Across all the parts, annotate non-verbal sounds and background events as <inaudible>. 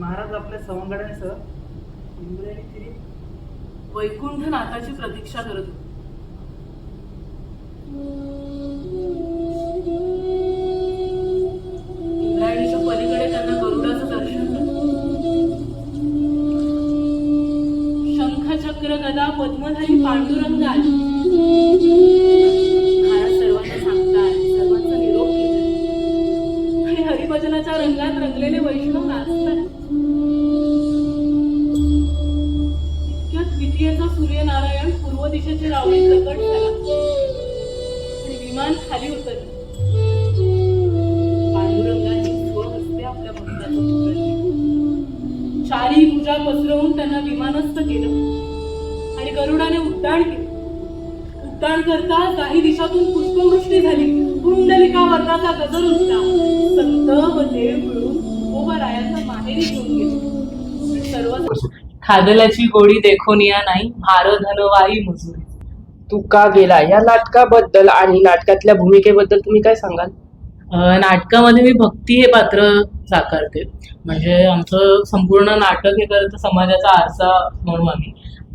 महाराज आपल्या सवंगड्यांसह इंद्रायणी वैकुंठनाथाची प्रतीक्षा करत होते. इंद्रायणीच्या पलीकडे त्यांना गरुडाचं दर्शन शंख चक्र गदा पद्मधारी पांडुरंग आले. महाराज सर्वांचा निरोप घेतात. हरिभजनाच्या रंगात रंगलेले वैष्णव नाचतात. इतक्यात द्वितीयचा सूर्यनारायण पूर्व दिशेचे रावळी प्रकट झाला. आणि विमान खाली उतरले पांडुरंगाने स्वहस्ते आपल्या भक्ताचं चारी भुजा पसरवून त्यांना विमानस्थ केलं. आणि गरुडाने उड्डाण केलं. उड्डाण करता काही दिशातून पुष्पवृष्टी झाली. कुंडलिका वर्णाचा गजर उठला संत व देव मिळून तुकोबारायांना माहेरी घेऊन गेले. सर्व खादलाची गोडी देखून या नाही भार धनवाई मुजुरी. तू का गेला? या नाटकाबद्दल आणि नाटकातल्या भूमिकेबद्दल तुम्ही काय सांगाल? अं, नाटकामध्ये मी भक्ती हे पात्र साकारते. म्हणजे आमचं संपूर्ण नाटक हे करत समाजाचा आरसा म्हणू आम्ही.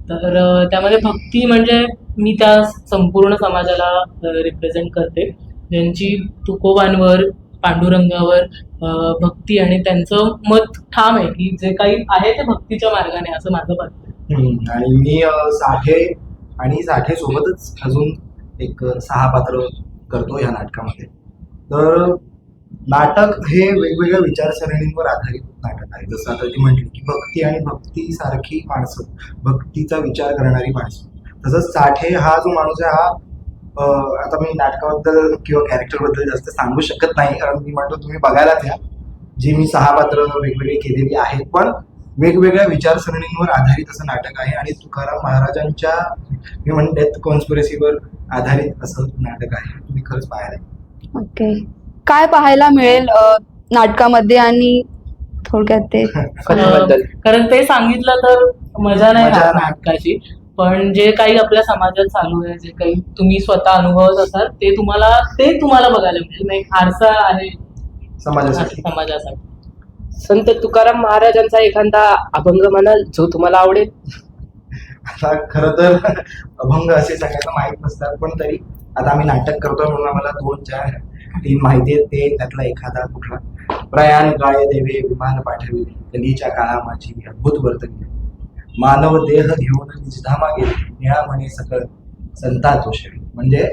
तर अं, त्यामध्ये भक्ती म्हणजे मी त्या संपूर्ण समाजाला रिप्रेझेंट करते. ज्यांची तुकोबांवर पांडुरंगावर भक्ती आणि त्यांचं मत ठाम आहे की जे काही आहे ते भक्तीच्या मार्गाने असं माझं मत आणि मी साठे आणि साठे सोबतच अजून एक सहा पात्र करतो या नाटकामध्ये. तर नाटक हे वेगवेगळ्या विचारसरणींवर आधारित नाटक आहे. जसं आता ती म्हटली की भक्ती आणि भक्ती सारखी माणसं भक्तीचा विचार करणारी माणसं. तसंच साठे हा जो माणूस आहे हा आता मी नाटकाबद्दल किंवा कॅरेक्टरबद्दल जास्त सांगू शकत नाही कारण मी म्हणतो तुम्ही बघायलाच या जी मी सहा पात्र वेगवेगळी केलेली आहेत पण वेगवेगळ्या विचारसरणींवर आधारित असं नाटक आहे आणि तुकाराम महाराजांच्या मी म्हणतो डेथ कॉन्स्पिरसीवर आधारित असं नाटक आहे. तुम्ही खरंच पाहायला ओके. काय पाहायला मिळेल नाटकामध्ये आणि थोडक्यात ते? <laughs> कारण ते सांगितलं तर मजा नाही. नाटकाची. पण जे काही आपल्या समाजात चालू आहे जे काही तुम्ही स्वतः अनुभवत असाल ते तुम्हाला ते तुम्हाला बघायला मिळेल. म्हणजे एक आरसा आहे समाजासाठी. समाजासाठी. संत तुकाराम महाराजांचा एखादा अभंग म्हणाल जो तुम्हाला आवडेल. आता खरं तर अभंग असे सगळ्यांना माहीत नसतात पण तरी आता आम्ही नाटक करतोय म्हणून आम्हाला दोन चार तीन माहिती आहेत. ते त्यातला एखादा कुठला. प्रयाण काळे देवे विमान पाठविले कलीच्या काळा माझी अद्भुत वर्तन मानव देह घेऊन निजधामा गेले निळा म्हणे सकळ संता तोषवी म्हणजे?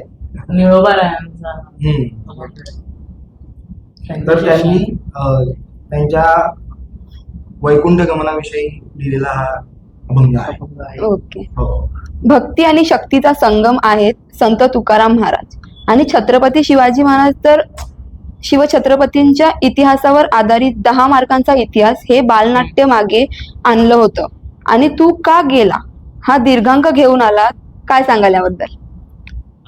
तर त्यांनी त्यांच्या वैकुंठ गमनाविषयी लिहिलेला हा अभंग आहे. ओके. हो. भक्ती आणि शक्तीचा संगम आहेत संत तुकाराम महाराज. आणि छत्रपती शिवाजी महाराज तर शिवछत्रपतींच्या इतिहासावर आधारित दहा मार्कांचा इतिहास हे बालनाट्य मागे आणलं होतं. आणि तू का गेला? हा दीर्घांक घेऊन आला काय सांगाल याबद्दल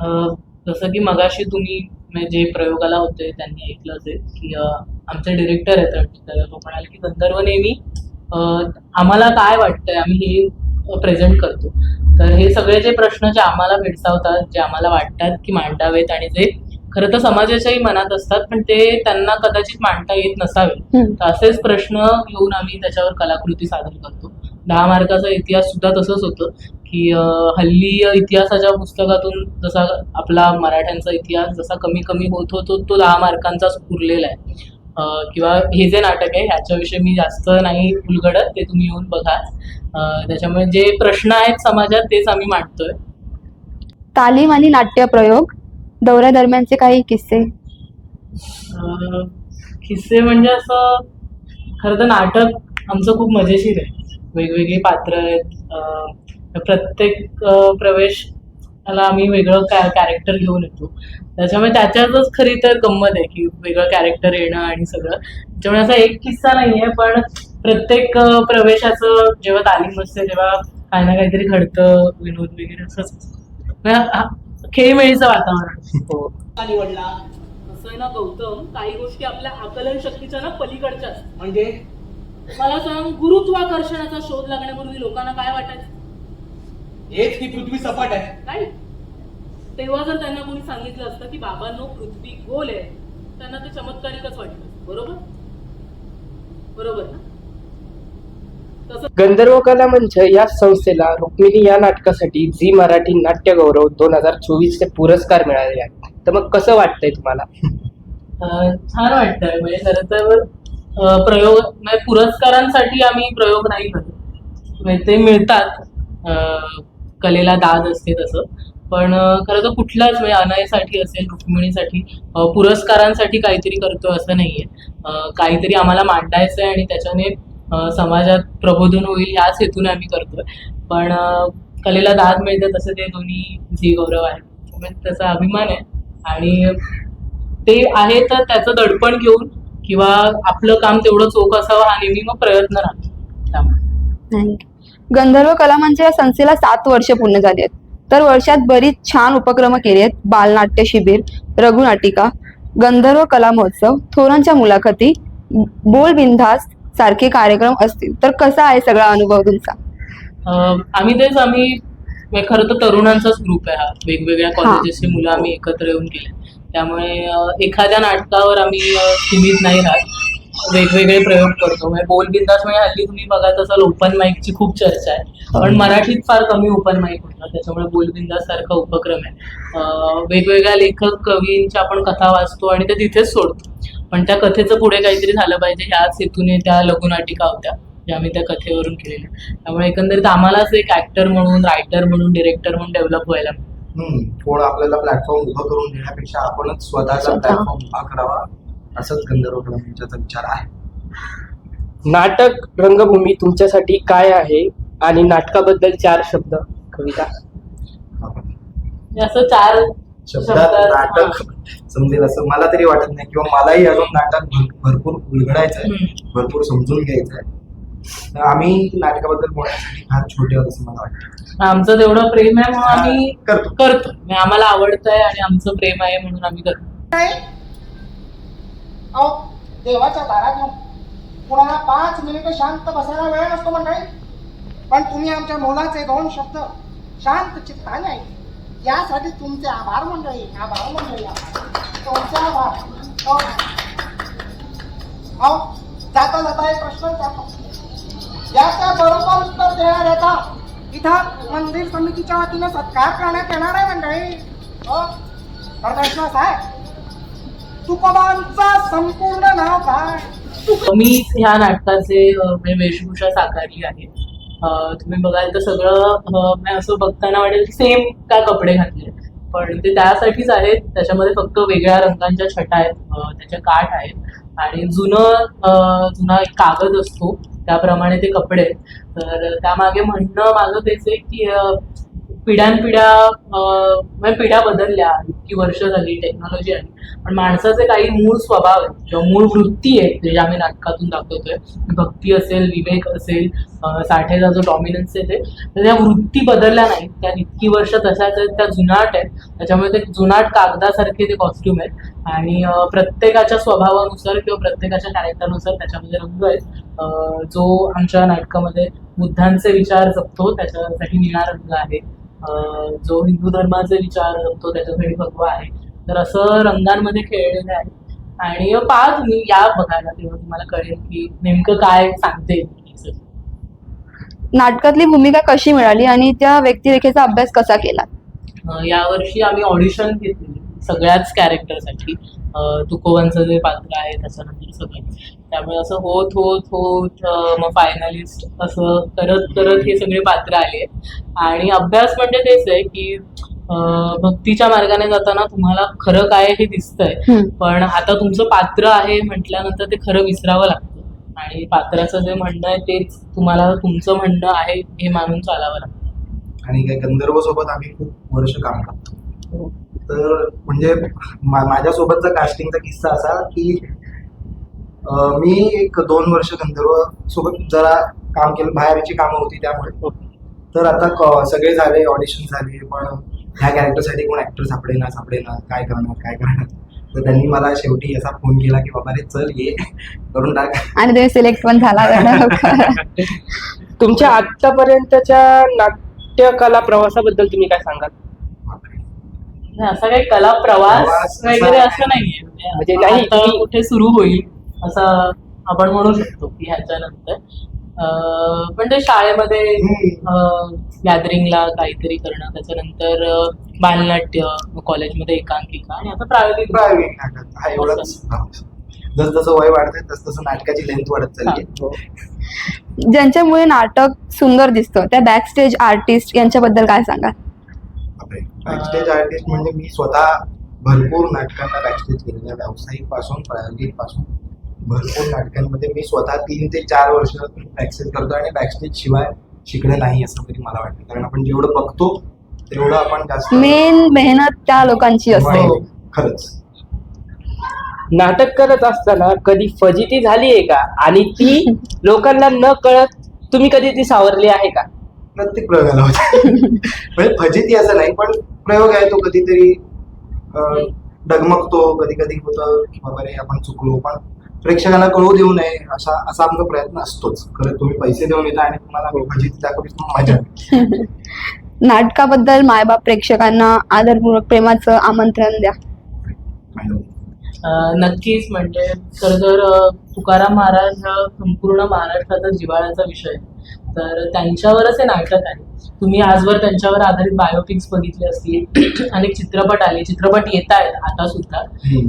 अं, जसं की मगाशी तुम्ही म्हणजे जे प्रयोगाला होते त्यांनी ऐकलं असेल की अं, आमचे डिरेक्टर आहेत तो म्हणाले की गंधर्व नेहमी अं, आम्हाला काय वाटतंय आम्ही हे प्रेझेंट करतो. तर हे सगळे जे प्रश्न जे आम्हाला भेडसावतात जे आम्हाला वाटतात की मांडावेत आणि जे खरं तर समाजाच्याही मनात असतात पण ते त्यांना कदाचित मांडता येत नसावे. हम्म. तर असेच प्रश्न घेऊन आम्ही त्याच्यावर कलाकृती सादर करतो. दहा मार्काचा इतिहास सुद्धा तसंच होतं की हल्ली इतिहासाच्या पुस्तकातून जसा आपला मराठ्यांचा इतिहास जसा कमी कमी होत होतो तो दहा मार्कांचाच उरलेला आहे. किंवा हे जे नाटक आहे ह्याच्याविषयी मी जास्त नाही उलगडत ते तुम्ही येऊन बघा. त्याच्यामुळे जे प्रश्न आहेत समाजात तेच आम्ही मांडतोय. तालीम आणि नाट्य प्रयोग दौऱ्यादरम्यानचे काही किस्से? किस्से म्हणजे असं खरं तर नाटक आमचं खूप मजेशीर आहे. वेगवेगळी पात्र आहेत. प्रत्येक अं, प्रवेशाला आम्ही वेगळं कॅ कॅरेक्टर घेऊन येतो. त्याच्यामुळे त्याच्यातच खरी तर गंमत आहे की वेगळं कॅरेक्टर येणं आणि सगळं. त्याच्यामुळे असा एक किस्सा नाही आहे पण प्रत्येक प्रवेशाचं जेव्हा तालीम असते तेव्हा काही ना काहीतरी घडतं विनोद वगैरे असंच म्हणजे हा- खेळीमेळीचं वातावरण. हो. निवडला असं आहे ना गौतम काही गोष्टी आपल्या आकलन शक्तीच्या ना पलीकडच्या म्हणजे? मला सांग गुरुत्वाकर्षणाचा शोध लागण्यापूर्वी लोकांना काय वाटायचं? हेच की पृथ्वी सपाट आहे. नाही तेव्हा जर त्यांना कोणी सांगितलं असतं की बाबांनो पृथ्वी गोल आहे त्यांना ते चमत्कारिकच वाटलं. बरोबर? बरोबर ना? गंधर्व कला मंच या संस्थेला रुक्मिणी या नाटकासाठी झी मराठी नाट्य गौरव दोन हजार चोवीस चे पुरस्कार मिळाले आहेत. तर मग कसं वाटतंय तुम्हाला? छान वाटतंय. म्हणजे खरं तर प्रयोग म्हणजे पुरस्कारांसाठी आम्ही प्रयोग नाही करत. म्हणजे ते मिळतात. कलेला दाद असते तसं. पण खरं तर कुठलाच म्हणजे अनयसाठी असेल रुक्मिणीसाठी पुरस्कारांसाठी काहीतरी करतो असं नाहीये. आहे काहीतरी आम्हाला मांडायचं आहे आणि त्याच्याने समाजात प्रबोधन होईल याच हेतूने आम्ही करतोय. पण कलेला दाद मिळते तसं ते दोन्ही जी गौरव आहे त्यामुळे म्हणजे त्याचा अभिमान आहे. आणि ते आहे तर त्याचं दडपण घेऊन किंवा आपलं काम तेवढं चोख असावं हा नेहमी मग प्रयत्न राहतो. त्यामुळे. गंधर्व कला मंच या संस्थेला सात वर्ष पूर्ण झाली आहेत. तर वर्षात बरीच छान उपक्रम केले आहेत. बालनाट्य शिबिर रघुनाटिका गंधर्व कला महोत्सव थोरांच्या मुलाखती बोल बिनधास्त सारखे कार्यक्रम असतील. तर कसा आहे सगळा अनुभव तुमचा? आम्ही तेच आम्ही म्हणजे खरं तर तरुणांचाच ग्रुप आहे हा. वेगवेगळ्या कॉलेजेसची मुलं आम्ही एकत्र येऊन केले त्यामुळे एखाद्या नाटकावर आम्ही सीमित नाही राहत. वेगवेगळे प्रयोग करतो. म्हणजे बोल बिंदास म्हणजे हल्ली तुम्ही बघत असाल ओपन माईकची खूप चर्चा आहे. पण मराठीत फार कमी ओपन माईक होतात. त्याच्यामुळे बोल बिंदास सारखा उपक्रम आहे. वेगवेगळ्या लेखक कवींच्या आपण कथा वाचतो आणि ते तिथेच सोडतो. पण त्या कथेचं पुढे काहीतरी झालं पाहिजे. ह्याच हेतूने त्या लघुनाटिका होत्या ज्या आम्ही त्या कथेवरून केलेल्या. त्यामुळे एकंदरीत आम्हालाच एक ऍक्टर म्हणून रायटर म्हणून डिरेक्टर म्हणून डेव्हलप व्हायला कोण आपल्याला प्लॅटफॉर्म उभं करून देण्यापेक्षा आपणच स्वतःचा स्वतः. प्लॅटफॉर्म उभा करावा असंच गंधर्व कला मंचाचा विचार आहे. नाटक रंगभूमी तुमच्यासाठी काय आहे? आणि नाटकाबद्दल चार शब्द कविता. म्हणजे असं चार शब्दात नाटक समजेल असं मला तरी वाटत नाही किंवा मलाही अजून नाटक भर- भरपूर उलगडायचं आहे. भरपूर समजून घ्यायचं आहे तर आम्ही नाटकाबद्दल बोलण्यासाठी फार छोटे आहोत असं मला वाटतं. आमचं तेवढं प्रेम आहे म्हणून आम्ही करतो. करतो. म्हणजे आम्हाला आवडतंय आणि आमचं प्रेम आहे म्हणून आम्ही करतो. अहो देवाच्या दारात येऊन कुणाला पाच मिनिटं शांत बसायला वेळ नसतो मंडळी पण तुम्ही आमच्या मोलाचे दोन शब्द शांत चित्ताने ऐकले यासाठी तुमचे आभार मंडळी आभार मंडळी आभार. तुमचे आभार. हो. अहो जाता जाता एक प्रश्न विचारतो. याच्या बरोबर उत्तर देणाऱ्याचा इथं मंदिर समितीच्या वतीने सत्कार करण्यात येणार आहे मंडळी. हो? तर प्रश्न आहे तुकोबांचं संपूर्ण नाव काय? मी ह्या नाटकाचे म्हणजे वेशभूषा साकारली आहे. तुम्ही बघाल तर सगळं म्हणजे असं बघताना वाटेल सेम का कपडे घातले पण ते त्यासाठीच आहेत त्याच्यामध्ये फक्त वेगळ्या रंगांच्या छटा आहेत त्याच्या त्याचे काठ आहेत. आणि जुनं जुना एक कागद असतो त्याप्रमाणे ते कपडे आहेत. तर त्यामागे म्हणणं माझं तेच आहे की पिढ्यानपिढ्या म्हणजे पिढ्या बदलल्या इतकी वर्ष झाली टेक्नॉलॉजी आली. पण माणसाचे काही मूळ स्वभाव आहेत किंवा मूळ वृत्ती आहेत जे आम्ही नाटकातून दाखवतोय भक्ती असेल विवेक असेल साठेचा जो डॉमिनन्स आहे ते तर त्या वृत्ती बदलल्या नाहीत. त्या इतकी वर्ष तशाच आहेत त्या जुनाट आहेत. त्याच्यामुळे ते जुनाट कागदासारखे ते कॉस्ट्युम आहेत. आणि प्रत्येकाच्या स्वभावानुसार किंवा प्रत्येकाच्या कॅरेक्टरनुसार त्याच्यामध्ये रंग आहेत. जो आमच्या नाटकामध्ये बुद्धांचे विचार जपतो त्याच्यासाठी निळा रंग आहे. जो हिंदू धर्माचे विचार जपतो त्याच्यासाठी भगवा आहे. तर असं रंगांमध्ये खेळलेलं आहे. आणि पहा तुम्ही या बघायला तेव्हा तुम्हाला कळेल की नेमकं काय सांगते. नाटकातली भूमिका कशी मिळाली आणि त्या व्यक्तिरेखेचा अभ्यास कसा केला? यावर्षी आम्ही ऑडिशन घेतली सगळ्याच कॅरेक्टरसाठी तुकोबांचं जे पात्र आहे त्याच्यानंतर सगळं. त्यामुळे असं होत होत होत मग फायनलिस्ट असं करत करत हे सगळे पात्र आले आणि अभ्यास म्हणजे तेच आहे की भक्तीच्या मार्गाने जाताना तुम्हाला खरं काय हे दिसतंय. पण आता तुमचं पात्र आहे म्हटल्यानंतर ते खरं विसरावं लागतं. आणि पात्राचं जे म्हणणं आहे तेच तुम्हाला तुमचं म्हणणं आहे हे मानून चालावं लागतं. आणि काय गंधर्व सोबत आम्ही खूप वर्ष काम करतो. तर म्हणजे मा- माझ्यासोबतचा कास्टिंगचा किस्सा असा की अं, मी एक दोन वर्ष गंधर्व सोबत जरा काम केलं बाहेरची कामं होती त्यामुळे. तर आता क- सगळे झाले ऑडिशन झाले पण ह्या कॅरेक्टरसाठी कोण ऍक्टर सापडे ना सापडे ना काय करणार काय करणार? तर त्यांनी मला शेवटी असा फोन केला की बाबा रे चल ये करून टाक. आणि सिलेक्ट पण झाला. <laughs> तुमच्या आतापर्यंतच्या नाट्यकला प्रवासाबद्दल तुम्ही काय सांगाल? असा काही कला प्रवास प्रवास वगैरे असा असं नाहीये. म्हणजे आता तुम्ही- कुठे सुरू होईल असं आपण म्हणू शकतो की ह्याच्यानंतर. अं, पण ते शाळेमध्ये हम्म. गॅदरिंगला काहीतरी करणं त्याच्यानंतर अं, बालनाट्य मग कॉलेजमध्ये एकांकिका आणि आता प्रायोगिक प्रायोगिक नाटक. हा एवढंच. जस जसं वय वाढतंय तस तसं नाटकाची लेंथ वाढत चालली ज्यांच्यामुळे नाटक सुंदर दिसतं त्या बॅक स्टेज आर्टिस्ट यांच्याबद्दल काय सांगाल? बॅकस्टेज आर्टिस्ट म्हणजे मी स्वतः भरपूर नाटकांना बॅकस्टेज केलेलं आहे. व्यावसायिकपासून प्रायोगिकपासून भरपूर नाटकांमध्ये मी स्वतः तीन ते चार वर्ष बॅकस्टेज करतो आणि बॅकस्टेज शिवाय शिकणं नाही असं तरी मला वाटतं. कारण आपण जेवढं बघतो तेवढं आपण जास्त मेन मेहनत त्या लोकांची असते. हो, खरंच. नाटक करत असताना कधी फजिती झाली आहे का? आणि ती <laughs> लोकांना न कळत तुम्ही कधी ती सावरली आहे का? प्रत्येक प्रयोगाला होते. <laughs> म्हणजे फजिती असं नाही पण प्रयोग आहे तो कधीतरी अं, डगमगतो कधी कधी होतं की बाबा रे आपण चुकलो. पण प्रेक्षकांना कळू देऊ नये असा असा आमचा प्रयत्न असतोच. खरं तुम्ही पैसे देऊन येता आणि तुम्हाला मजा <laughs> नाटकाबद्दल मायबाप प्रेक्षकांना आदरपूर्वक प्रेमाचं आमंत्रण द्या. नक्कीच म्हणजे खरं तर तुकाराम महाराज हा संपूर्ण महाराष्ट्राचा जिव्हाळ्याचा विषय आहे. तर त्यांच्यावरच हे नाटक आहे. तुम्ही आजवर त्यांच्यावर आधारित बायोपिक्स बघितले असतील <clears throat> अनेक चित्रपट आले चित्रपट येत आहेत आता सुद्धा.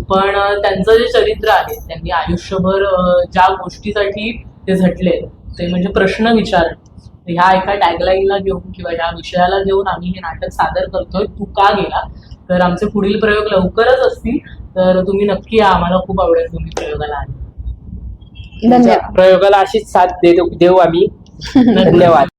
पण त्यांचं जे चरित्र आहे त्यांनी आयुष्यभर ज्या गोष्टीसाठी ते झटले ते म्हणजे प्रश्न विचारणं. ह्या एका टॅगलाईनला घेऊन किंवा ह्या विषयाला घेऊन आम्ही हे नाटक सादर करतोय तू का गेला? तर आमचे पुढील प्रयोग लवकरच असतील तर तुम्ही नक्की या आम्हाला खूप आवडेल तुम्ही प्रयोगाला आले. धन्यवाद. प्रयोगाला अशीच साथ देऊ देऊ आम्ही. ધન્યવાદ.